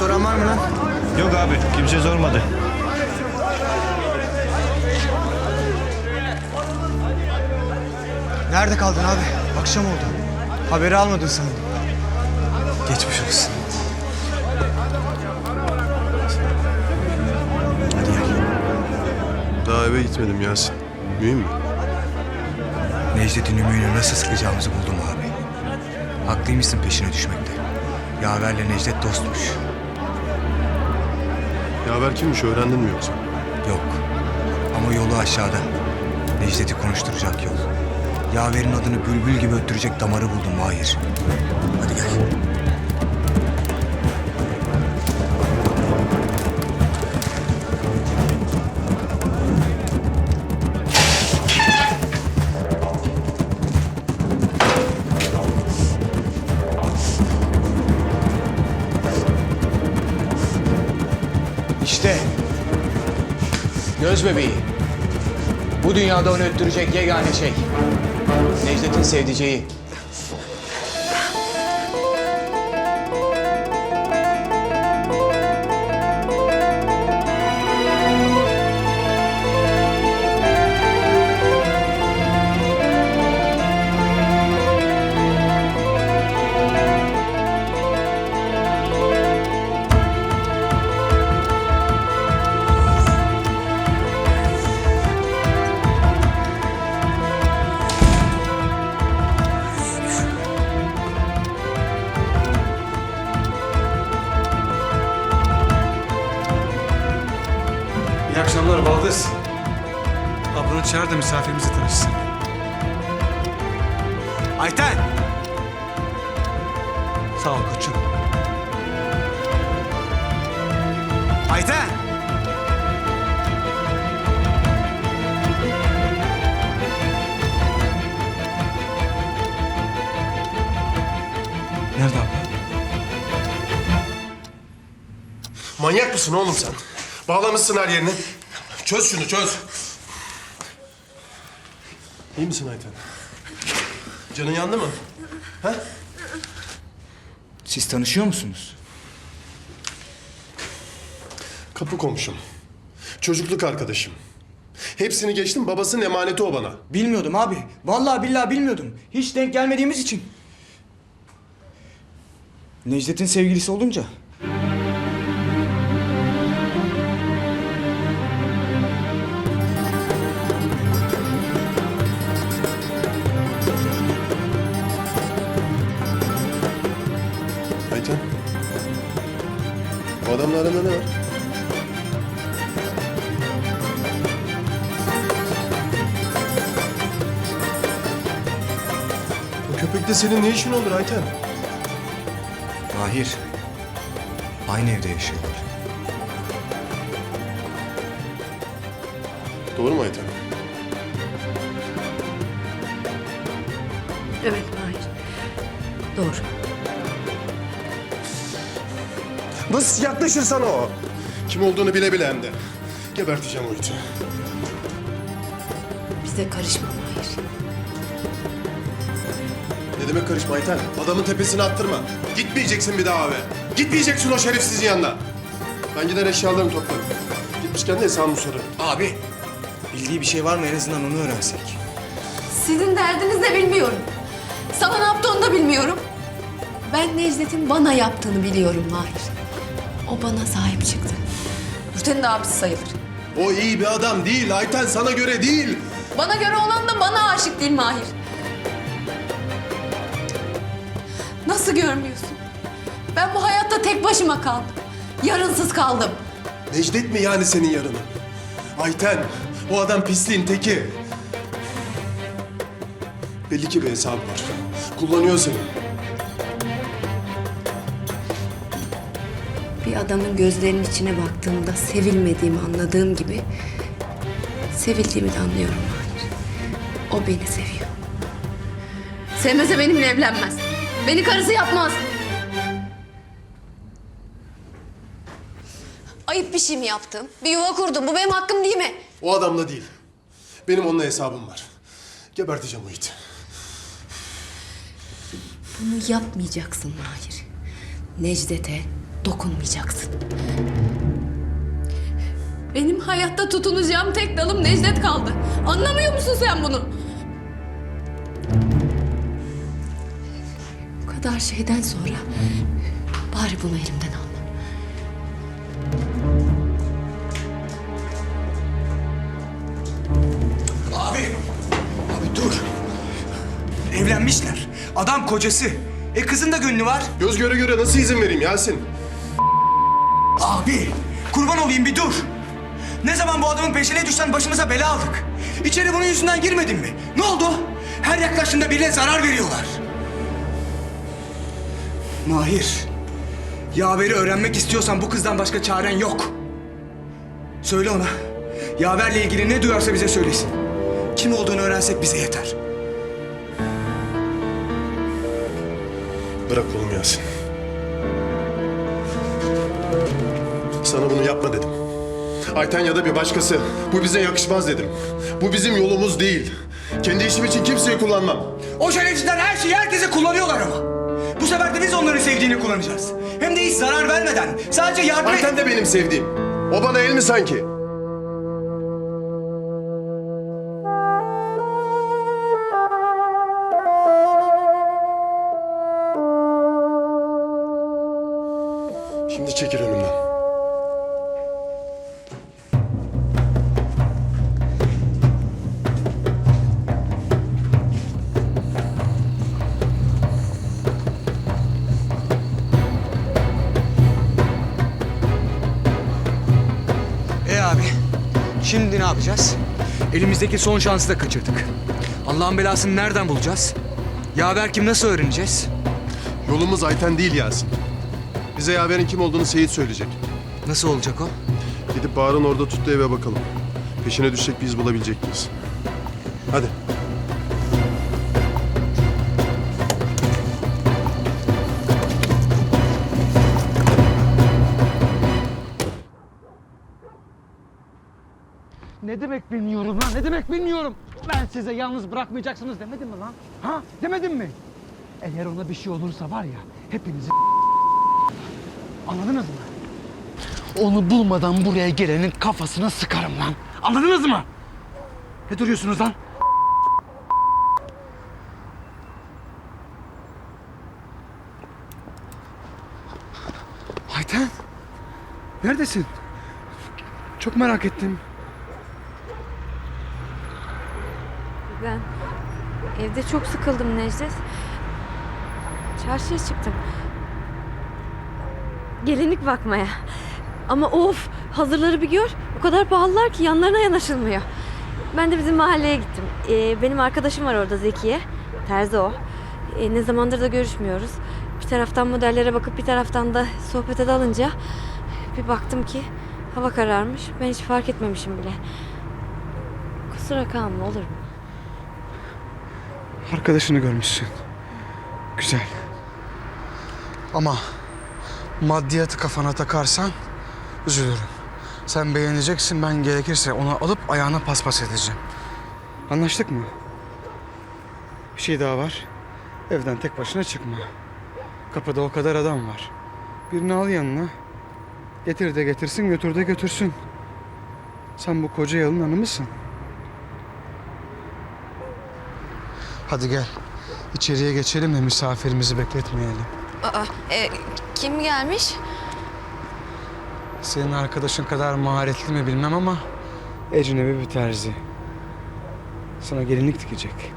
soran var mı lan? Yok abi kimse sormadı. Nerede kaldın abi? Akşam oldu. Haberi almadın sandım. Geçmiş olsun. Hadi gel. Daha eve gitmedim Yasin. Mühim mi? Necdet'in ümüğünü nasıl sıkacağımızı buldum abi. Haklıymışsın peşine düşmekte. Yaver'le Necdet dostmuş. Yaver kimmiş öğrendin mi yoksa? Yok. Ama yolu aşağıda. Necdet'i konuşturacak yol. Yaver'in adını bülbül gibi öttürecek damarı buldum Mahir. Hadi gel. Göz bebeği. Bu dünyada onu öttürecek yegane şey. Necdet'in sevdiceği. Akşamlar Baldız. Ablanı çağır da misafirimizi tanışsın. Ayten! Sağ ol koçum. Ayten! Nerede abla? Manyak mısın oğlum sen? Bağlamışsın her yerini. Çöz şunu çöz. İyi misin Ayten? Canın yandı mı? Ha? Siz tanışıyor musunuz? Kapı komşum. Çocukluk arkadaşım. Hepsini geçtim babasının emaneti o bana. Bilmiyordum abi. Vallahi billahi bilmiyordum. Hiç denk gelmediğimiz için. Necdet'in sevgilisi olunca. Ayten. Bu adamla aranda ne var? Bu köpekte senin ne işin olur Ayten? Mahir. Aynı evde yaşıyorlar. Doğru mu Ayten? Evet Mahir. Doğru. Nasıl yaklaşır sana o? Kim olduğunu bile bile hem de. Geberteceğim o iti. Bize karışma Mahir. Ne demek karışma Ayten? Adamın tepesine attırma. Gitmeyeceksin bir daha eve. Gitmeyeceksin o şerefsizin yanına. Ben gider eşyalarımı toplarım. Gitmişken de hesabımı sorarım. Abi. Bildiği bir şey var mı en azından onu öğrensek. Sizin derdiniz ne bilmiyorum. Sana ne yaptığını da bilmiyorum. Ben Necdet'in bana yaptığını biliyorum Mahir. O bana sahip çıktı. Nurten'in de abisi sayılır. O iyi bir adam değil Ayten sana göre değil. Bana göre olan da bana aşık değil Mahir. Nasıl görmüyorsun? Ben bu hayatta tek başıma kaldım. Yarınsız kaldım. Necdet mi yani senin yarının? Ayten o adam pisliğin teki. Belli ki bir hesabı var. Kullanıyor seni. Bir adamın gözlerinin içine baktığımda sevilmediğimi anladığım gibi sevildiğimi de anlıyorum Mahir. O beni seviyor. Sevmese benimle evlenmez. Beni karısı yapmaz. Ayıp bir şey mi yaptım? Bir yuva kurdum. Bu benim hakkım değil mi? O adamla değil. Benim onunla hesabım var. Geberteceğim o iti. Bunu yapmayacaksın Mahir. Necdet'e, dokunmayacaksın. Benim hayatta tutunacağım tek dalım Necdet kaldı. Anlamıyor musun sen bunu? Bu kadar şeyden sonra bari bunu elimden alma. Abi. Abi dur. Evlenmişler. Adam kocası. E kızın da gönlü var. Göz göre göre nasıl izin vereyim Yasin? Abi kurban olayım bir dur. Ne zaman bu adamın peşine düşsen başımıza bela aldık. İçeri bunun yüzünden girmedin mi? Ne oldu? Her yaklaştığında birine zarar veriyorlar. Mahir. Yaver'i öğrenmek istiyorsan bu kızdan başka çaren yok. Söyle ona. Yaver'le ilgili ne duyarsa bize söylesin. Kim olduğunu öğrensek bize yeter. Bırak oğlum Yasin. Bunu yapma dedim. Ayten ya da bir başkası. Bu bize yakışmaz dedim. Bu bizim yolumuz değil. Kendi işim için kimseyi kullanmam. O şerefsizler her şeyi herkese kullanıyorlar ama. Bu sefer de biz onların sevdiğini kullanacağız. Hem de hiç zarar vermeden. Sadece yardım et. Ayten de benim sevdiğim. O bana el mi sanki? Şimdi ne yapacağız? Elimizdeki son şansı da kaçırdık. Allah'ın belasını nereden bulacağız? Yaver kim nasıl öğreneceğiz? Yolumuz Ayten değil Yasin. Bize yaverin kim olduğunu Seyit söyleyecek. Nasıl olacak o? Gidip Bahar'ın orada tuttuğu eve bakalım. Peşine düşecek bir iz bulabilecek miyiz? Hadi. Ne demek bilmiyorum lan? Ne demek bilmiyorum? Ben size yalnız bırakmayacaksınız demedim mi lan? Ha? Demedim mi? Eğer ona bir şey olursa var ya hepinizi Anladınız mı? Onu bulmadan buraya gelenin kafasına sıkarım lan. Anladınız mı? Ne duruyorsunuz lan? Ayten. Neredesin? Çok merak ettim. Ben evde çok sıkıldım Necdet. Çarşıya çıktım. Gelinlik bakmaya. Ama of hazırları bir gör. O kadar pahalılar ki yanlarına yanaşılmıyor. Ben de bizim mahalleye gittim. Ee, benim arkadaşım var orada Zekiye. Terzi o. Ee, ne zamandır da görüşmüyoruz. Bir taraftan modellere bakıp bir taraftan da sohbete dalınca bir baktım ki hava kararmış. Ben hiç fark etmemişim bile. Kusura kalma olur mu? Arkadaşını görmüşsün. Güzel. Ama maddiyatı kafana takarsan üzülürüm. Sen beğeneceksin ben gerekirse onu alıp ayağına paspas edeceğim. Anlaştık mı? Bir şey daha var. Evden tek başına çıkma. Kapıda o kadar adam var. Birini al yanına. Getir de getirsin, götür de götürsün. Sen bu koca yılın hanı Hadi gel. İçeriye geçelim de misafirimizi bekletmeyelim. Aa, e, kim gelmiş? Senin arkadaşın kadar maharetli mi bilmem ama ecnebi bir terzi. Sana gelinlik dikecek.